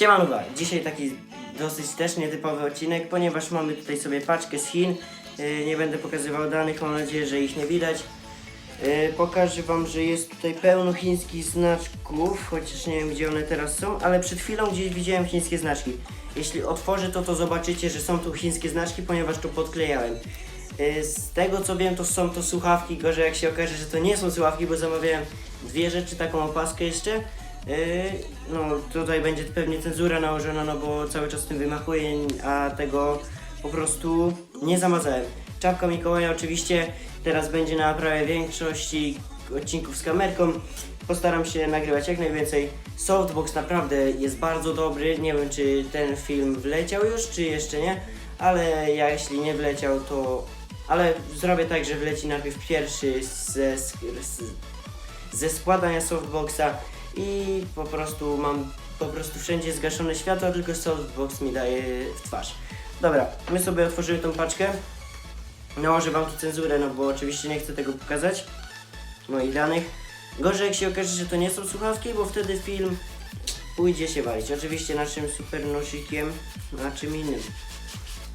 Siemanko, dzisiaj taki dosyć też nietypowy odcinek, ponieważ mamy tutaj sobie paczkę z Chin. Yy, Nie będę pokazywał danych, mam nadzieję, że ich nie widać. Yy, Pokażę wam, że jest tutaj pełno chińskich znaczków, chociaż nie wiem gdzie one teraz są, ale przed chwilą gdzieś widziałem chińskie znaczki. Jeśli otworzę to, to zobaczycie, że są tu chińskie znaczki, ponieważ to podklejałem. Yy, Z tego co wiem, to są to słuchawki, gorzej jak się okaże, że to nie są słuchawki, bo zamawiałem dwie rzeczy, taką opaskę jeszcze. Yy, no tutaj będzie pewnie cenzura nałożona, no bo cały czas tym wymachuję, a tego po prostu nie zamazałem. Czapka Mikołaja oczywiście teraz będzie na prawie większości odcinków z kamerką. Postaram się nagrywać jak najwięcej. Softbox naprawdę jest bardzo dobry. Nie wiem czy ten film wleciał już, czy jeszcze nie, ale ja jeśli nie wleciał to... Ale zrobię tak, że wleci najpierw pierwszy ze, ze składania softboxa i po prostu mam po prostu wszędzie zgaszone światło, tylko softbox mi daje w twarz. Dobra, my sobie otworzymy tą paczkę. Nałożę wam tu cenzurę, no bo oczywiście nie chcę tego pokazać. Moich danych. Gorzej jak się okaże, że to nie są słuchawki, bo wtedy film pójdzie się walić. Oczywiście naszym super nosikiem, na czym innym.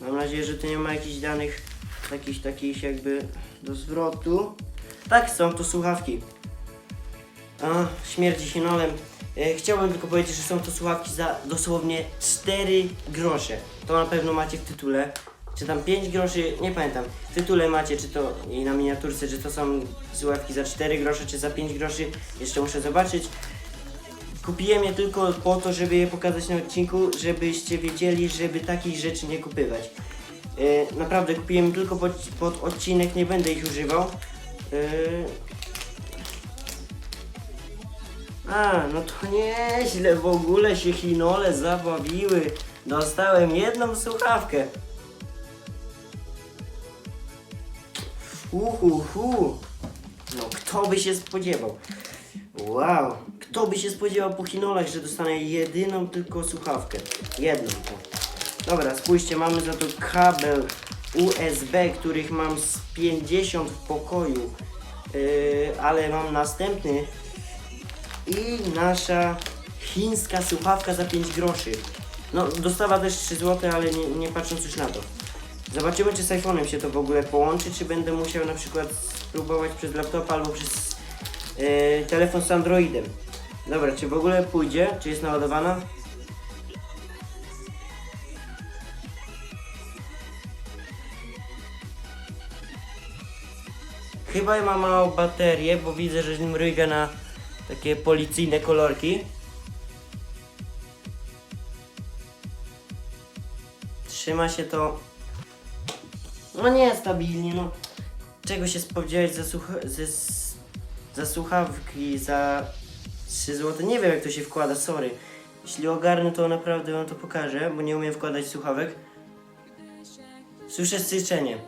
Mam nadzieję, że tu nie ma jakichś danych takich, takich jakby do zwrotu. Tak, są to słuchawki. A, śmierdzi chinolem. E, chciałbym tylko powiedzieć, że są to słuchawki za dosłownie 4 grosze. To na pewno macie w tytule. Czy tam 5 groszy, nie pamiętam. W tytule macie, czy to i na miniaturce, czy to są słuchawki za 4 grosze, czy za 5 groszy. Jeszcze muszę zobaczyć. Kupiłem je tylko po to, żeby je pokazać na odcinku, żebyście wiedzieli, żeby takich rzeczy nie kupywać. E, naprawdę kupiłem tylko pod, pod odcinek, nie będę ich używał. E, A, no to nieźle, w ogóle się chinole zabawiły. Dostałem jedną słuchawkę. Uhu, hu. No kto by się spodziewał? Wow, kto by się spodziewał po chinolach, że dostanę jedyną tylko słuchawkę. Jedną. Dobra, spójrzcie, mamy za to kabel USB, których mam z 50 w pokoju. Yy, ale mam następny i nasza chińska słuchawka za 5 groszy. No, dostawa też 3 zł, ale nie, nie patrząc już na to. Zobaczymy, czy z iPhone'em się to w ogóle połączy, czy będę musiał na przykład spróbować przez laptopa albo przez e, telefon z Androidem. Dobra, czy w ogóle pójdzie? Czy jest naładowana? Chyba ma małą baterię, bo widzę, że mryga na takie policyjne kolorki. Trzyma się to. No nie stabilnie, no. Czego się spodziewać za, słucha ze, za słuchawki za 3 zł? Nie wiem jak to się wkłada, sorry. Jeśli ogarnę to naprawdę wam to pokażę, bo nie umiem wkładać słuchawek. Słyszę syczenie.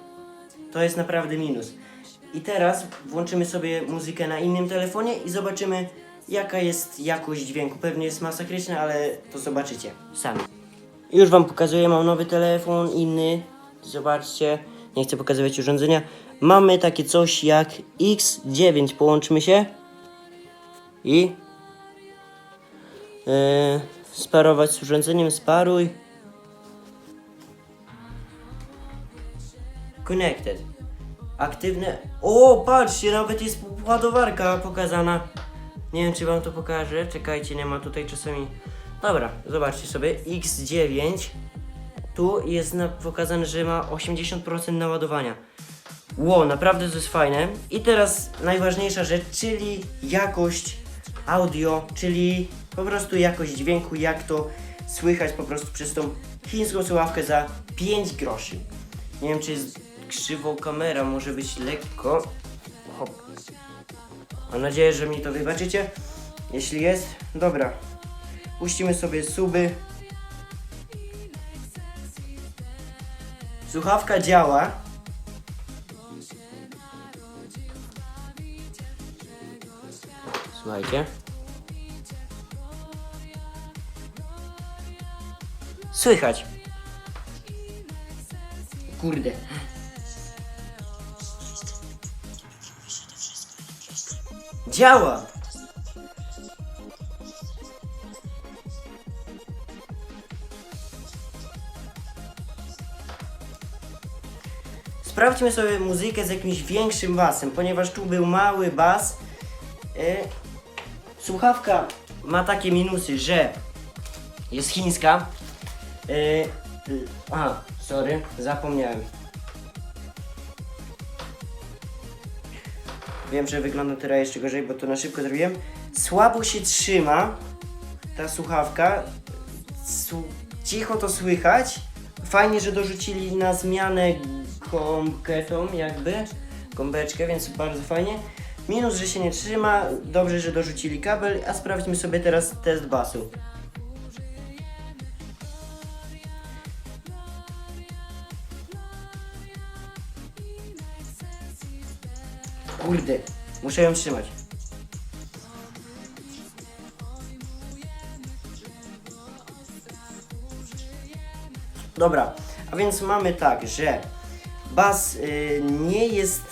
To jest naprawdę minus. I teraz włączymy sobie muzykę na innym telefonie i zobaczymy jaka jest jakość dźwięku. Pewnie jest masakryczna, ale to zobaczycie sami. Już wam pokazuję, mam nowy telefon, inny. Zobaczcie, nie chcę pokazywać urządzenia. Mamy takie coś jak X9. Połączmy się i yy, sparować z urządzeniem. Sparuj. Connected. Aktywne. O, patrzcie, nawet jest ładowarka pokazana. Nie wiem, czy wam to pokażę. Czekajcie, nie ma tutaj czasami. Dobra, zobaczcie sobie. X9. Tu jest pokazane, że ma 80% naładowania. Ło, naprawdę to jest fajne. I teraz najważniejsza rzecz, czyli jakość audio, czyli po prostu jakość dźwięku, jak to słychać po prostu przez tą chińską słuchawkę za 5 groszy. Nie wiem, czy jest krzywo kamera, może być lekko. Hop. Mam nadzieję, że mi to wybaczycie. Jeśli jest, dobra. Puścimy sobie suby. Słuchawka działa. Słuchajcie. Słychać. Kurde. Działa! Sprawdźmy sobie muzykę z jakimś większym basem, ponieważ tu był mały bas. E, słuchawka ma takie minusy, że jest chińska. E, aha, sorry, zapomniałem. Wiem, że wygląda teraz jeszcze gorzej, bo to na szybko zrobiłem. Słabo się trzyma ta słuchawka. Cicho to słychać. Fajnie, że dorzucili na zmianę gąbkę jakby. Gąbeczkę, więc bardzo fajnie. Minus, że się nie trzyma. Dobrze, że dorzucili kabel. A sprawdźmy sobie teraz test basu. Kurde, muszę ją trzymać. Dobra, a więc mamy tak, że bas y, nie jest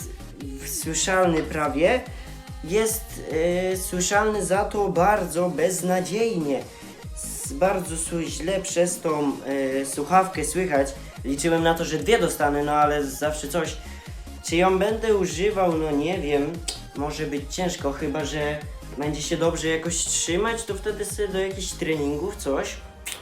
słyszalny prawie, jest y, słyszalny za to bardzo beznadziejnie. S- Bardzo źle przez tą y, słuchawkę słychać. Liczyłem na to, że dwie dostanę, no ale zawsze coś. Czy ją będę używał? No nie wiem. Może być ciężko, chyba że będzie się dobrze jakoś trzymać, to wtedy sobie do jakichś treningów coś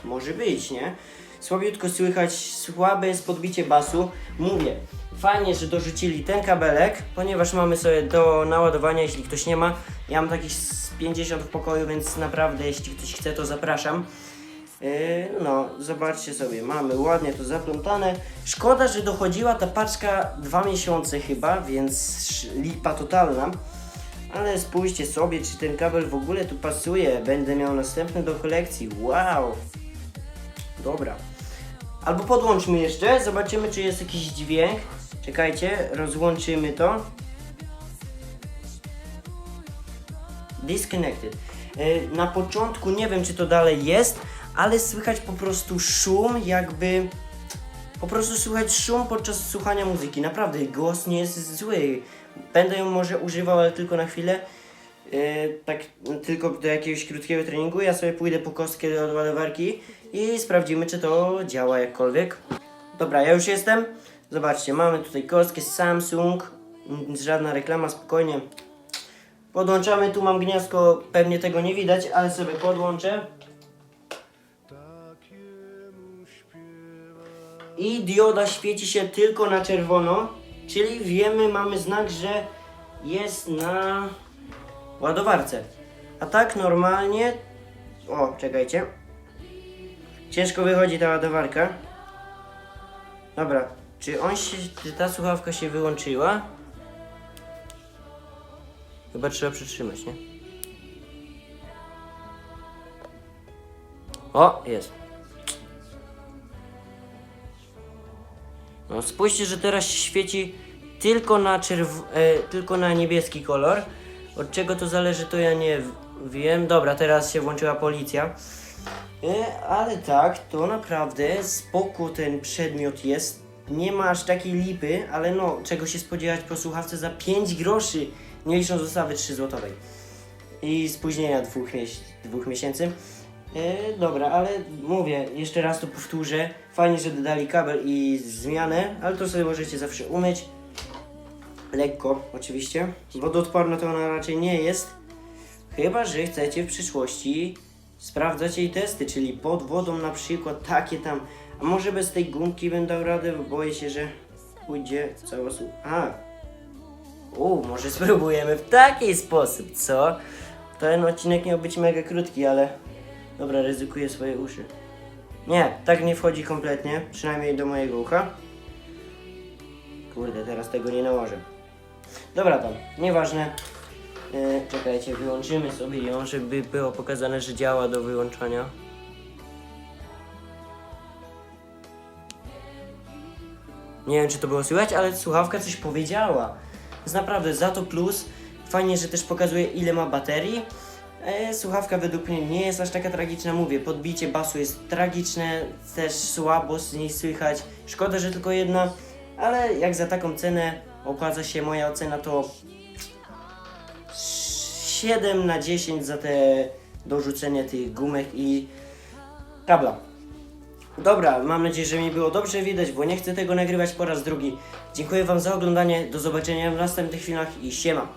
może być, nie? Słabiutko słychać, słabe jest podbicie basu. Mówię, fajnie, że dorzucili ten kabelek, ponieważ mamy sobie do naładowania, jeśli ktoś nie ma. Ja mam takich z 50 w pokoju, więc naprawdę, jeśli ktoś chce, to zapraszam. Yy, no, zobaczcie sobie, mamy ładnie to zaplątane. Szkoda, że dochodziła ta paczka dwa miesiące chyba, więc lipa totalna. Ale spójrzcie sobie, czy ten kabel w ogóle tu pasuje. Będę miał następny do kolekcji. Wow! Dobra. Albo podłączmy jeszcze, zobaczymy czy jest jakiś dźwięk. Czekajcie, rozłączymy to. Disconnected. E, Na początku nie wiem czy to dalej jest, ale słychać po prostu szum, jakby. Po prostu słychać szum podczas słuchania muzyki. Naprawdę, głos nie jest zły. Będę ją może używał, ale tylko na chwilę. E, tak tylko do jakiegoś krótkiego treningu. Ja sobie pójdę po kostkę do ładowarki i sprawdzimy, czy to działa jakkolwiek. Dobra, ja już jestem. Zobaczcie, mamy tutaj kostkę Samsung. Żadna reklama, spokojnie. Podłączamy, tu mam gniazdko, pewnie tego nie widać, ale sobie podłączę. I dioda świeci się tylko na czerwono, czyli wiemy, mamy znak, że jest na ładowarce. A tak normalnie... O, czekajcie. Ciężko wychodzi ta ładowarka. Dobra, czy on się, czy ta słuchawka się wyłączyła? Chyba trzeba przytrzymać, nie? O, jest. No spójrzcie, że teraz świeci tylko na czerw... E, tylko na niebieski kolor. Od czego to zależy, to ja nie wiem. Dobra, teraz się włączyła policja. E, ale tak, to naprawdę spoko ten przedmiot jest. Nie ma aż takiej lipy, ale no, czego się spodziewać po słuchawce za 5 groszy, nie licząc dostawy 3 złotowej. I spóźnienia dwóch, dwóch miesięcy. E, dobra, ale mówię, jeszcze raz to powtórzę. Fajnie, że dodali kabel i zmianę, ale to sobie możecie zawsze umyć. Lekko, oczywiście. Wodoodporna to ona raczej nie jest. Chyba, że chcecie w przyszłości sprawdzać jej testy, czyli pod wodą na przykład takie tam. A może bez tej gumki bym dał radę, bo boję się, że pójdzie cała su... A! U, może spróbujemy w taki sposób, co? Ten odcinek miał być mega krótki, ale... Dobra, ryzykuję swoje uszy. Nie, tak nie wchodzi kompletnie, przynajmniej do mojego ucha. Kurde, teraz tego nie nałożę. Dobra tam, nieważne. E, czekajcie, wyłączymy sobie ją, żeby było pokazane, że działa do wyłączania. Nie wiem, czy to było słychać, ale słuchawka coś powiedziała. Jest naprawdę za to plus. Fajnie, że też pokazuje, ile ma baterii. E, słuchawka według mnie nie jest aż taka tragiczna, mówię, podbicie basu jest tragiczne, też słabo z niej słychać. Szkoda, że tylko jedna, ale jak za taką cenę opłaca się moja ocena, to 7 na 10 za te dorzucenie tych gumek i kabla. Dobra, mam nadzieję, że mi było dobrze widać, bo nie chcę tego nagrywać po raz drugi. Dziękuję Wam za oglądanie, do zobaczenia w następnych filmach i siema.